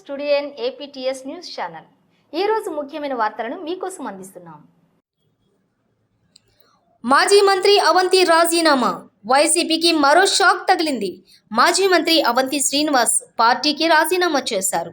స్టూడియన్ APTS news channel. ఈరోజు ముఖ్యమైన వార్తలను మీకోసం అందిస్తున్నాం. మాజీ మంత్రి అవంతి రాజీనామా. వైసీపీకి మరో షాక్ తగిలింది. మాజీ మంత్రి అవంతి శ్రీనివాస్ పార్టీకి రాజీనామా చేశారు.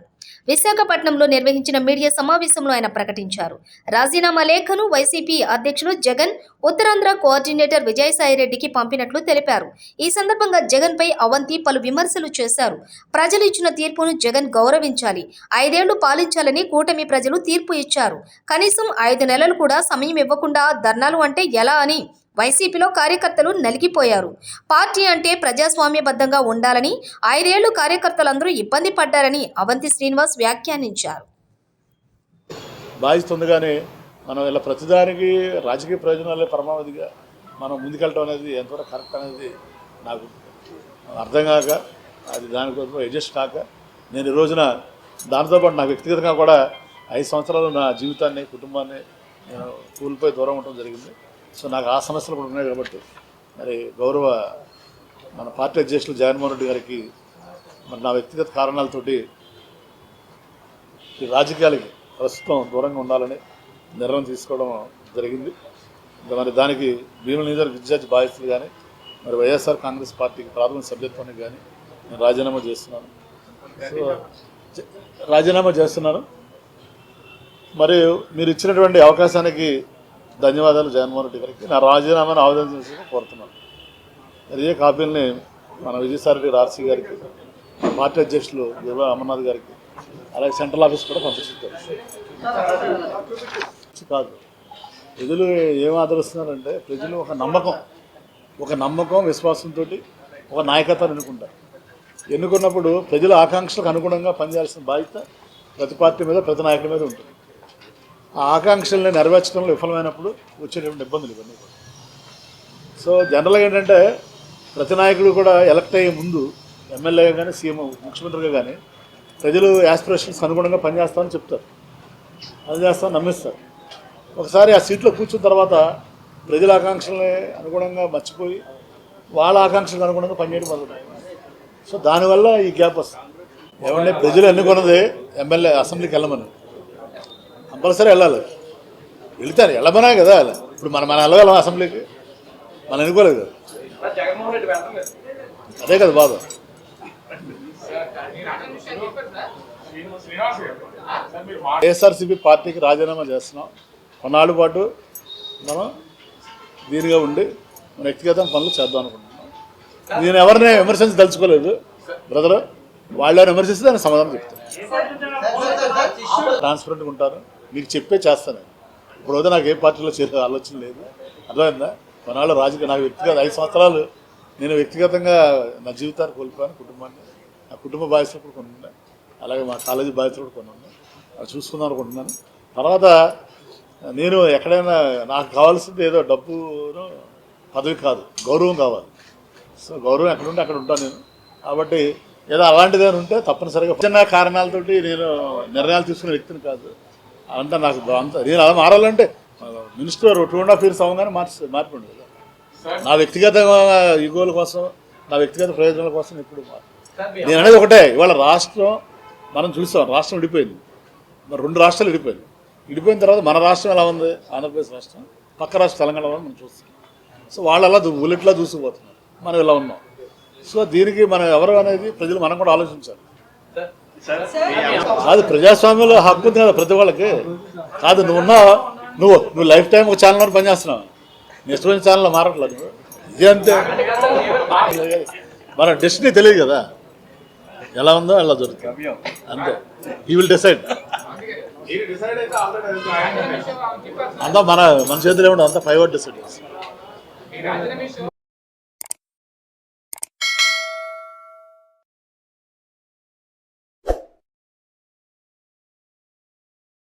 విశాఖపట్నంలో నిర్వహించిన మీడియా సమావేశంలో ఆయన ప్రకటించారు. రాజీనామా లేఖను వైసీపీ అధ్యక్షులు జగన్ ఉత్తరాంధ్ర కోఆర్డినేటర్ విజయసాయిరెడ్డికి పంపినట్లు తెలిపారు. ఈ సందర్భంగా జగన్ పై అవంతి పలు విమర్శలు చేశారు. ప్రజలు ఇచ్చిన తీర్పును జగన్ గౌరవించాలి. ఐదేళ్ళు పాలించాలని కూటమి ప్రజలు తీర్పు ఇచ్చారు. కనీసం ఐదు నెలలు కూడా సమయం ఇవ్వకుండా ధర్నాలు అంటే ఎలా అని వైసీపీలో కార్యకర్తలు నలిగిపోయారు. పార్టీ అంటే ప్రజాస్వామ్యబద్ధంగా ఉండాలని ఐదేళ్ళు కార్యకర్తలందరూ ఇబ్బంది పడ్డారని అవంతి శ్రీనివాస్ వ్యాఖ్యానించారు. బాధిస్తుంది మనం ఇలా ప్రతిదానికి రాజకీయ ప్రయోజనాలే పరమావధిగా మనం ముందుకెళ్ళడం అనేది ఎంతవరకు కరెక్ట్ అనేది నాకు అర్థం కాక అది దానికోసం అడ్జస్ట్ కాక నేను ఈ రోజున దాంతోపాటు నా వ్యక్తిగతంగా కూడా ఐదు సంవత్సరాలు నా జీవితాన్ని కుటుంబాన్ని నేను కూలిపోయి దూరం ఉండటం జరిగింది. సో నాకు ఆ సమస్యలు కూడా ఉన్నాయి కాబట్టి మరి గౌరవ మన పార్టీ అధ్యక్షులు జగన్మోహన్ రెడ్డి గారికి మరి నా వ్యక్తిగత కారణాలతోటి ఈ రాజకీయాలకి ప్రస్తుతం దూరంగా ఉండాలని నిర్ణయం తీసుకోవడం జరిగింది. ఇంకా మరి దానికి భీముల నిజర్ విద్యార్థి బాధితులు కానీ మరి వైఎస్ఆర్ కాంగ్రెస్ పార్టీకి ప్రాథమిక సభ్యత్వానికి కానీ నేను రాజీనామా చేస్తున్నాను. సో రాజీనామా చేస్తున్నాను. మరియు మీరు ఇచ్చినటువంటి అవకాశానికి ధన్యవాదాలు జగన్మోహన్ రెడ్డి గారికి. నా రాజీనామాను ఆవేదన కోరుతున్నాను. మరి ఏ కాపీలని మన విజయసాయి రెడ్డి ఆర్సీ గారికి పార్టీ అధ్యక్షులు దుర్గా అమర్నాథ్ గారికి అలాగే సెంట్రల్ ఆఫీస్ కూడా పంపించారు కాదు. ప్రజలు ఏం ఆదరిస్తున్నారంటే ప్రజలు ఒక నమ్మకం ఒక నమ్మకం విశ్వాసంతో ఒక నాయకత్వాన్ని ఎన్నుకుంటారు. ఎన్నుకున్నప్పుడు ప్రజల ఆకాంక్షలకు అనుగుణంగా పనిచేయాల్సిన బాధ్యత ప్రతి పార్టీ మీద ప్రతి నాయకుడి మీద ఉంటుంది. ఆ ఆకాంక్షల్ని నెరవేర్చడంలో విఫలమైనప్పుడు వచ్చేటువంటి ఇబ్బందులు ఇవన్నీ కూడా. సో జనరల్గా ఏంటంటే ప్రతి నాయకుడు కూడా ఎలక్ట్ అయ్యే ముందు ఎమ్మెల్యేగా కానీ సీఎం ముఖ్యమంత్రిగా కానీ ప్రజలు యాస్పిరేషన్స్ అనుగుణంగా పనిచేస్తామని చెప్తారు. పనిచేస్తామని నమ్మిస్తారు. ఒకసారి ఆ సీట్లో కూర్చున్న తర్వాత ప్రజల ఆకాంక్షల్ని అనుగుణంగా మర్చిపోయి వాళ్ళ ఆకాంక్షలకు అనుగుణంగా పనిచేయడం మొదలు సో దానివల్ల ఈ గ్యాప్ వస్తుంది. ఏమంటే ప్రజలు ఎన్నుకున్నది ఎమ్మెల్యే అసెంబ్లీకి వెళ్ళమని. కంపల్సరీ వెళ్ళాలి వెళ్తారు వెళ్ళమనే కదా ఇప్పుడు మనం మనం వెళ్ళగలం అసెంబ్లీకి మనం ఎన్నుకోలేదు కదా అదే కదా బాధ వైఎస్ఆర్సీపీ పార్టీకి రాజీనామా చేస్తున్నాం కొన్నాళ్ళ పాటు మనం దీనిగా ఉండి మన వ్యక్తిగత పనులు చేద్దాం అనుకుంటున్నాం నేను ఎవరిని విమర్శించదలుచుకోలేదు బ్రదర్ వాళ్ళని విమర్శిస్తే దానికి సమాధానం చెప్తాను ట్రాన్స్పరెంట్గా ఉంటారు మీకు చెప్పే చేస్తాను. ఇప్పుడు వద్ద నాకు ఏ పార్టీలో చేరే ఆలోచన లేదు. అర్థమైందా? కొన్నాళ్ళు రాజకీయ నాకు వ్యక్తిగత ఐదు సంవత్సరాలు నేను వ్యక్తిగతంగా నా జీవితాన్ని కోల్పోయాను కుటుంబాన్ని. నా కుటుంబ బాధ్యతలు కూడా కొన్ని ఉన్నాయి అలాగే మా కాలేజీ బాధ్యతలు కూడా కొన్ని ఉన్నాయి అవి చూసుకుందాం అనుకుంటున్నాను. తర్వాత నేను ఎక్కడైనా నాకు కావాల్సింది ఏదో డబ్బును పదవి కాదు గౌరవం కావాలి. సో గౌరవం ఎక్కడుంటే అక్కడ ఉంటాను నేను. కాబట్టి ఏదో అలాంటిది ఉంటే తప్పనిసరిగా చిన్న కారణాలతోటి నేను నిర్ణయాలు తీసుకునే వ్యక్తిని కాదు. అంతా నాకు అంత నేను అలా మారాలంటే minister two and half years అవగానే మార్చి మారిపోండి నా వ్యక్తిగత ఈగోల కోసం నా వ్యక్తిగత ప్రయోజనాల కోసం ఇప్పుడు మారు నేను అనేది ఒకటే. ఇవాళ రాష్ట్రం మనం చూసాం రాష్ట్రం విడిపోయింది. మరి రెండు రాష్ట్రాలు విడిపోయింది. విడిపోయిన తర్వాత మన రాష్ట్రం ఎలా ఉంది? ఆంధ్రప్రదేశ్ రాష్ట్రం పక్క రాష్ట్రం తెలంగాణ మనం చూస్తాం సో వాళ్ళు అలా బుల్లెట్లా దూసుకుపోతున్నారు. మనం ఇలా ఉన్నాం? సో దీనికి మనం ఎవరు అనేది ప్రజలు మనం కూడా ఆలోచించాలి. కాదు ప్రజాస్వామ్యంలో హక్కు ఉంది కదా ప్రతి వాళ్ళకి. కాదు నువ్వు ఉన్నావు? నువ్వు నువ్వు లైఫ్ టైం ఒక ఛానల్లో పనిచేస్తున్నావు? నీ ఇష్టమైన ఛానల్లో మారట్లేదు నువ్వు? ఇది అంతే. మన డెస్టినీ తెలియదు కదా. ఎలా ఉందో అలా జరుగుతుంది అంతే. ఈ విల్ డిసైడ్ అంతా మన మన చేతిలో ఉండదు అంతా ఫైవ్ డిసైడ్ చేస్తాం